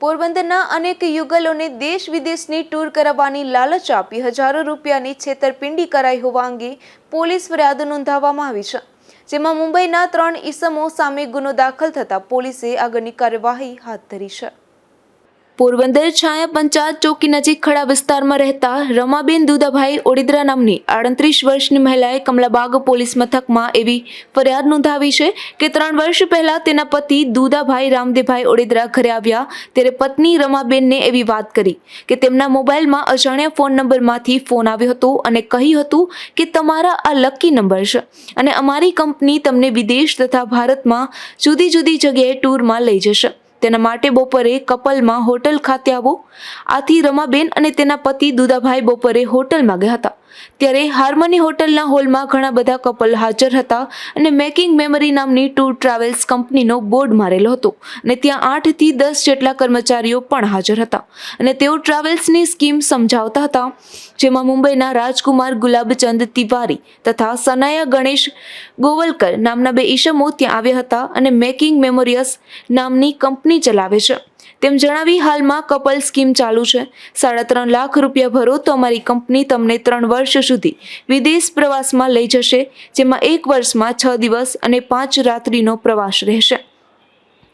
પોરબંદરના અનેક યુગલોને દેશ વિદેશની ટૂર કરાવવાની લાલચ આપી હજારો રૂપિયાની છેતરપિંડી કરાઈ હોવા અંગે પોલીસ ફરિયાદ નોંધાવવામાં આવી છે, જેમાં મુંબઈના ત્રણ ઈસમો સામે ગુનો દાખલ થતાં પોલીસે આગળની કાર્યવાહી હાથ ધરી છે. પોરબંદર છાયા પંચાયત ચોકી નજીક ખડા વિસ્તારમાં રહેતા રમાબેન દુદાભાઈ ઓડિદ્રા નામની આડત્રીસ વર્ષની મહિલાએ કમલાબાગ પોલીસ મથકમાં એવી ફરિયાદ નોંધાવી છે કે ત્રણ વર્ષ પહેલા તેના પતિ દુદાભાઈ રામદેભાઈ ઓડિદ્રા ઘરે આવ્યા ત્યારે પત્ની રમાબેનને એવી વાત કરી કે તેમના મોબાઈલમાં અજાણ્યા ફોન નંબરમાંથી ફોન આવ્યો હતો અને કહ્યું હતું કે તમારા આ લકી નંબર છે અને અમારી કંપની તમને વિદેશ તથા ભારતમાં જુદી જુદી જગ્યાએ ટૂરમાં લઈ જશે. તેના માટે બપોરે કપલમાં હોટલ ખાતે આવો. આથી રમાબેન અને તેના પતિ દુદાભાઈ બપોરે હોટલમાં ગયા હતા. ત્યારે હાર્મની હોટલના હોલમાં ઘણા બધા કપલ હાજર હતા અને મેકિંગ મેમરી નામની ટૂર ટ્રાવેલ્સ કંપનીનો બોર્ડ મારેલો હતો. અને ત્યાં આઠથી દસ જેટલા કર્મચારીઓ પણ હાજર હતા. અને તેઓ ટ્રાવેલ્સની સ્કીમ સમજાવતા હતા, જેમાં મુંબઈના રાજકુમાર ગુલાબચંદ તિવારી તથા સનાયા ગણેશ ગોવલકર નામના બે ઈશમો ત્યાં આવ્યા હતા અને મેકિંગ મેમોરિયસ નામની કંપની ચલાવે છે. તેમ જણાવી હાલમાં કપલ સ્કીમ ચાલુ છે. સાડા ત્રણ લાખ રૂપિયા ભરો તો અમારી કંપની તમને ત્રણ વર્ષ સુધી વિદેશ પ્રવાસમાં લઈ જશે, જેમાં એક વર્ષમાં છ દિવસ અને પાંચ રાત્રિનો પ્રવાસ રહેશે.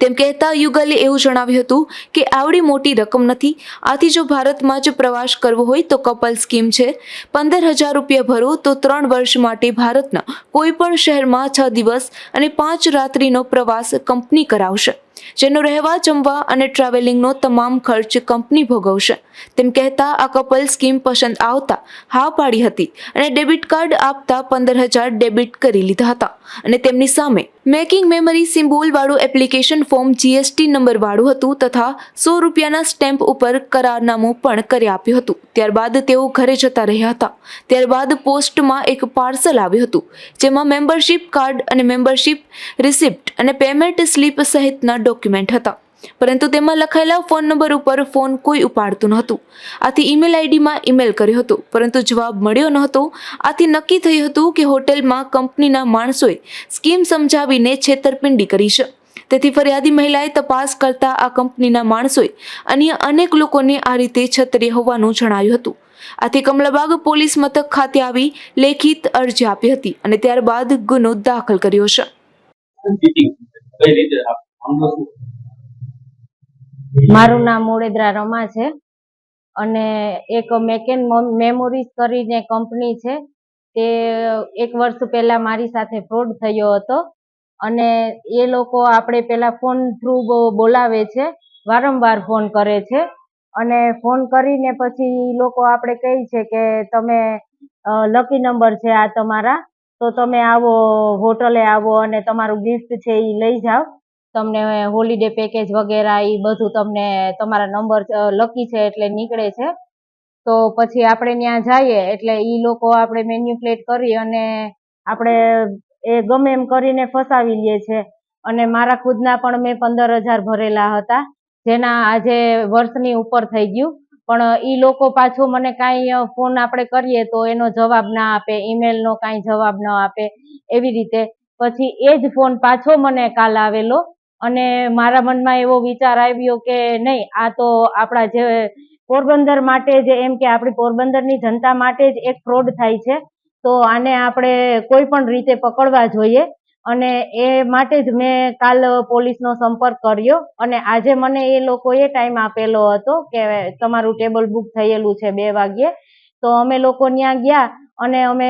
તેમ કહેતા યુગલે એવું જણાવ્યું હતું કે આવડી મોટી રકમ નથી. આથી જો ભારતમાં જ પ્રવાસ કરવો હોય તો કપલ સ્કીમ છે. પંદર હજાર રૂપિયા ભરો તો ત્રણ વર્ષ માટે ભારતના કોઈ પણ શહેરમાં છ દિવસ અને પાંચ રાત્રિનો પ્રવાસ કંપની કરાવશે. જેનો રહેવા જમવા અને ટ્રાવેલિંગનો તમામ ખર્ચ કંપની ભોગવશે. તેમ કહેતા આ કપલ સ્કીમ પસંદ આવતા હા પાડી હતી અને ડેબિટ કાર્ડ આપતા પંદર હજાર ડેબિટ કરી લીધા હતા. અને તેમની સામે મેકિંગ મેમરી સિમ્બોલ વાળું એપ્લિકેશન ફોર્મ જીએસટી નંબર વાળું હતું તથા સો રૂપિયાના સ્ટેમ્પ ઉપર કરારનામું પણ કરી આપ્યું હતું. ત્યારબાદ તેઓ ઘરે જતા રહ્યા હતા. ત્યારબાદ પોસ્ટમાં એક પાર્સલ આવ્યું હતું, જેમાં મેમ્બરશીપ કાર્ડ અને મેમ્બરશીપ રિસિપ્ટ અને પેમેન્ટ સ્લીપ સહિતના ડોક્યુમેન્ટ હતા. પરંતુ તેમાં લખાયેલા ફોન નંબર ઉપર ફોન કોઈ ઉપાડતું નહોતું. આથી ઈમેલ આઈડીમાં ઈમેલ કર્યો હતો. પરંતુ જવાબ મળ્યો નહોતો. આથી નક્કી થયું હતું કે હોટેલમાં કંપનીના માણસોએ સ્કીમ સમજાવીને છેતરપિંડી કરી છે. તેથી ફરિયાદી મહિલાએ તપાસ કરતા આ કંપનીના માણસોએ અન્ય અનેક લોકોને આ રીતે છતર્યા હોવાનું જણાયું હતું. આથી કમલાબાગ પોલીસ મથક ખાતે આવી લેખિત અરજી આપી હતી અને ત્યારબાદ ગુનો દાખલ કર્યો છે. મારું નામ મોડેદરા રમા છે અને એક મેકેન મેમોરીઝ કરીને કંપની છે તે એક વર્ષ પહેલા મારી સાથે ફ્રોડ થયો હતો અને એ લોકો આપણે પહેલાં ફોન થ્રુ બોલાવે છે, વારંવાર ફોન કરે છે અને ફોન કરીને પછી લોકો આપણે કહે છે કે તમે લકી નંબર છે આ તમારા, તો તમે આવો, હોટલે આવો અને તમારું ગિફ્ટ છે એ લઈ જાઓ. તમને હોલિડે પેકેજ વગેરે એ બધું તમને તમારા નંબર લકી છે એટલે નીકળે છે. તો પછી આપણે ત્યાં જઈએ એટલે એ લોકો આપણે મેન્યુપ્લેટ કરી અને આપણે એ ગમે એમ કરીને ફસાવી લઈએ છે. અને મારા ખુદના પણ મેં પંદર હજાર ભરેલા હતા, જેના આજે વર્ષની ઉપર થઈ ગયું. પણ એ લોકો પાછું મને કાંઈ ફોન આપણે કરીએ તો એનો જવાબ ના આપે ઈમેલનો કાંઈ જવાબ ન આપે એવી રીતે. પછી એ જ ફોન પાછો મને કાલ આવેલો. અને મારા મનમાં એવો વિચાર આવ્યો કે નહીં, આ તો આપણા જે પોરબંદર માટે જ એમ કે આપણી પોરબંદરની જનતા માટે જ એક ફ્રોડ થાય છે, તો આને આપણે કોઈ પણ રીતે પકડવા જોઈએ. અને એ માટે જ મેં કાલ પોલીસનો સંપર્ક કર્યો અને આજે મને એ લોકોએ ટાઈમ આપેલો હતો કે તમારું ટેબલ બુક થયેલું છે બે વાગ્યે, તો અમે લોકો ત્યાં ગયા અને અમે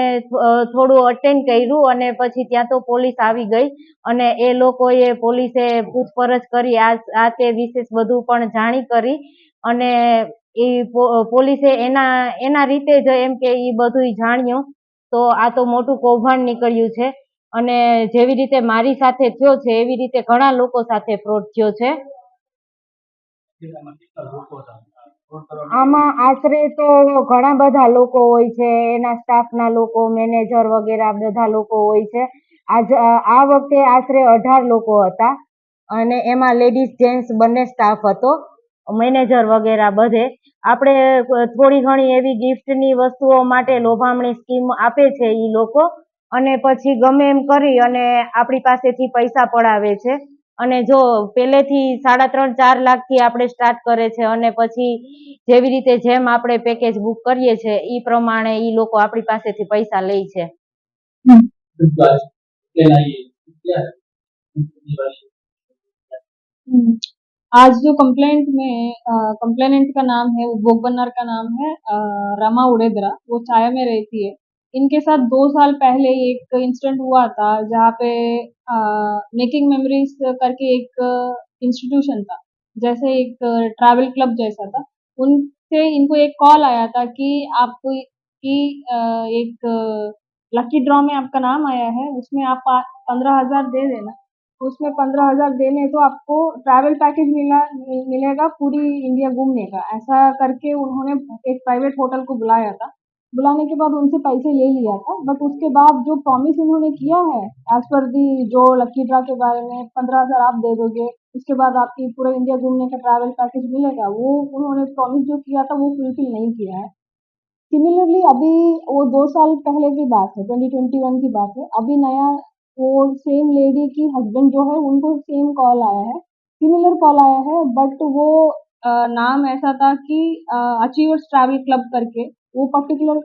થોડું અટેન્ડ કર્યું અને પછી ત્યાં તો પોલીસ આવી ગઈ અને એ લોકોએ પોલીસે પૂછપરછ કરી, આ તે વિશેષ બધું પણ જાણી કરી અને એ પોલીસે એના એના રીતે જ એમ કે એ બધું જાણ્યું. તો આ તો મોટું કૌભાંડ નીકળ્યું છે અને જેવી રીતે મારી સાથે થયો છે, એવી રીતે ઘણા લોકો સાથે ફ્રોડ થયો છે. આમાં આશરે તો ઘણા બધા લોકો હોય છે, એના સ્ટાફના લોકો મેનેજર વગેરે બધા લોકો હોય છે. આજ, આ વખતે આશરે અઢાર લોકો હતા અને એમાં લેડીઝ જેન્ટ્સ બંને સ્ટાફ હતો મેનેજર વગેરે બધે. આપણે થોડી ઘણી એવી ગિફ્ટની વસ્તુઓ માટે લોભામણી સ્કીમ આપે છે એ લોકો. અને પછી ગમે એમ કરી અને આપણી પાસેથી પૈસા પડાવે છે. અને જો પહેલેથી સાડા ત્રણ ચાર લાખથી આપણે સ્ટાર્ટ કરે છે અને પછી જેવી રીતે જેમ આપણે પેકેજ બુક કરીએ છીએ એ પ્રમાણે એ લોકો આપણી પાસેથી પૈસા લે છે बिल्कुल आज लेना ये क्या है ये वाली हम्म, आज जो कंप्लेंट में कंप्लेनेंट का नाम है वो भोग बनर का नाम है अ, रमा उड़ेदरा वो चाया में रहती है इनके साथ दो साल पहले एक इंसिडेंट हुआ था, जहाँ पे मेकिंग मेमोरीज करके एक इंस्टीट्यूशन था, जैसे एक ट्रैवल क्लब जैसा था। उनसे इनको एक कॉल आया था कि आपको कि एक लकी ड्रॉ में आपका नाम आया है, उसमें आप पंद्रह हज़ार दे देना। उसमें पंद्रह हज़ार देने तो आपको ट्रैवल पैकेज मिला, मिलेगा पूरी इंडिया घूमने का। ऐसा करके उन्होंने एक प्राइवेट होटल को बुलाया था। बुलाने के बाद उनसे पैसे ले लिया था बट उसके बाद जो प्रॉमिस उन्होंने किया है एज पर दी जो लकी ड्रा के बारे में, पंद्रह हज़ार आप दे दोगे, उसके बाद आपकी पूरा इंडिया घूमने का ट्रैवल पैकेज मिलेगा, वो उन्होंने प्रॉमिस जो किया था, वो फुलफिल नहीं किया है। सिमिलरली अभी वो दो साल पहले की बात है ट्वेंटी ट्वेंटी वन की बात है, अभी नया वो सेम लेडी की हस्बैंड जो है, उनको सेम कॉल आया है सिमिलर कॉल आया है बट वो नाम ऐसा था कि अचीवर्स ट्रैवल क्लब करके वो पर्टिकुलर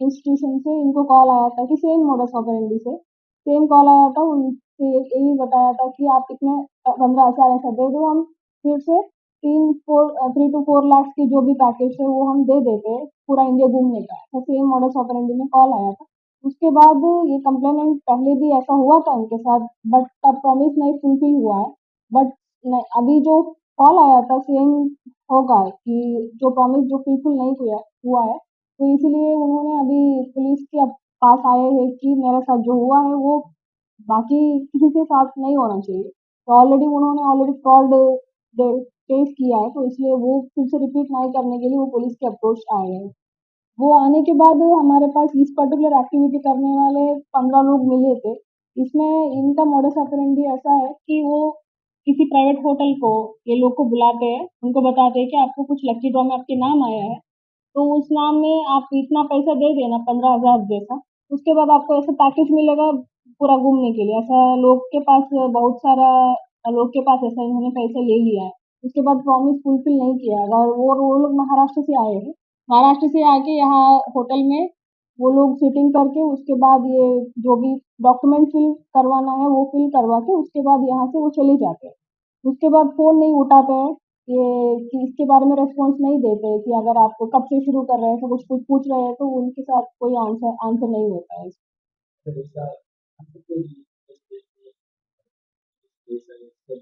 इंस्टीट्यूशन से इनको कॉल आया था कि सेम मोडस ऑपरेंडी से सेम कॉल आया था, उनसे ये ये भी बताया था कि आप इतने पंद्रह हज़ार ऐसा दे दो हम फिर से तीन four three two four lakh की जो भी पैकेज है वो हम दे देते पूरा इंडिया घूमने का। ऐसा सेम मॉडल्स ऑपरेंडी में कॉल आया था। उसके बाद ये कंप्लेनेंट पहले भी ऐसा हुआ था उनके साथ बट तब प्रॉमिस नहीं फुलफिल हुआ है। बट अभी जो कॉल आया था सेम होगा कि जो प्रॉमिस जो फुलफिल नहीं हुआ हुआ है तो इसीलिए उन्होंने अभी पुलिस के पास आए हैं कि मेरे साथ जो हुआ है वो बाकी किसी के साथ नहीं होना चाहिए। तो ऑलरेडी उन्होंने ऑलरेडी फ्रॉड फेस किया है तो इसलिए वो फिर से रिपीट नहीं करने के लिए वो पुलिस के अप्रोच आए हैं। वो आने के बाद हमारे पास इस पर्टिकुलर एक्टिविटी करने वाले पंद्रह लोग मिले थे। इसमें इनका मॉडस ऑपरेंडी ऐसा है कि वो किसी प्राइवेट होटल को ये लोग को बुलाते हैं उनको बताते हैं कि आपको कुछ लकी ड्रॉ में आपके नाम आया है। तो उस नाम में आप इतना पैसा दे देना, पंद्रह हज़ार जैसा, उसके बाद आपको ऐसा पैकेज मिलेगा पूरा घूमने के लिए। ऐसा लोग के पास बहुत सारा, लोग के पास ऐसा इन्होंने पैसे ले लिया है। उसके बाद प्रॉमिस फुलफिल नहीं किया। और वो वो लोग महाराष्ट्र से आए हैं। महाराष्ट्र से आके यहाँ होटल में वो लोग सिटिंग करके उसके बाद ये जो भी डॉक्यूमेंट फिल करवाना है वो फिल करवा के उसके बाद यहाँ से वो चले जाते हैं। उसके बाद फ़ोन नहीं उठाते हैं ये कि इसके बारे में रेस्पॉन्स नहीं देते कि अगर आप कब से शुरू कर रहे हैं ऐसा कुछ कुछ पूछ रहे हैं तो उनके साथ कोई आंसर आंसर नहीं होता है। ये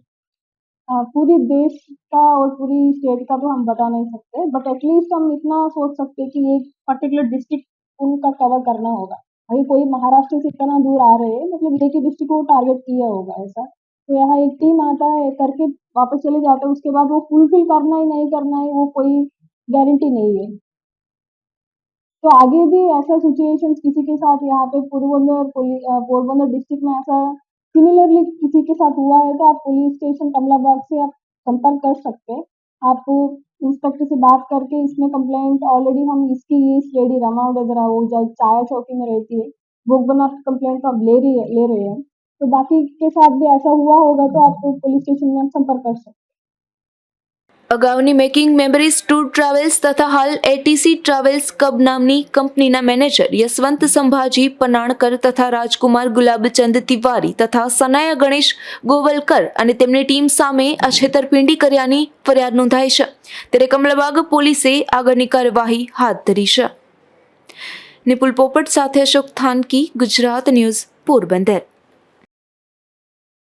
हाँ, पूरी देश का और पूरी स्टेट का तो हम बता नहीं सकते बट एटलीस्ट हम इतना सोच सकते हैं कि एक पर्टिकुलर डिस्ट्रिक्ट उनका कवर करना होगा। अभी कोई महाराष्ट्र से इतना दूर आ रहे हैं मतलब एक ही डिस्ट्रिक्ट को टारगेट किया होगा ऐसा तो यहाँ एक टीम आता है, करके वापस चले जाते हैं, उसके बाद वो फुलफिल करना ही, नहीं करना है, वो कोई गारंटी नहीं है। तो आगे भी ऐसा सिचुएशंस किसी के साथ यहाँ पे पोरबंदर पोरबंदर डिस्ट्रिक्ट में ऐसा सिमिलरली किसी के साथ हुआ है तो आप पुलिस स्टेशन कमलाबाग से आप संपर्क कर सकते हैं। आप इंस्पेक्टर से बात करके इसमें कंप्लेंट ऑलरेडी हम इसकी इस लेडी रमा वगैरह वो जो चाया चौकी में रहती है बुक बना कंप्लेंट तो अब ले रही है, ले रहे हैं। तो बाकी के साथ भी ऐसा हुआ होगा तो आप पुलिस स्टेशन में आप संपर्क कर सकते અગાઉની મેકિંગ મેમરીઝ ટૂર ટ્રાવેલ્સ તથા હાલ એટીસી ટ્રાવેલ્સ કબ નામની કંપનીના મેનેજર યશવંત સંભાજી, પનાણકર તથા રાજકુમાર ગુલાબચંદ તિવારી તથા સનાયા ગણેશ ગોવલકર અને તેમની ટીમ સામે આ છેતરપિંડી કર્યાની ફરિયાદ નોંધાઈ છે. ત્યારે કમલાબાગ પોલીસે આગળની કાર્યવાહી હાથ ધરી છે. નિપુલ પોપટ સાથે અશોક થાનકી, ગુજરાત ન્યૂઝ પોરબંદર.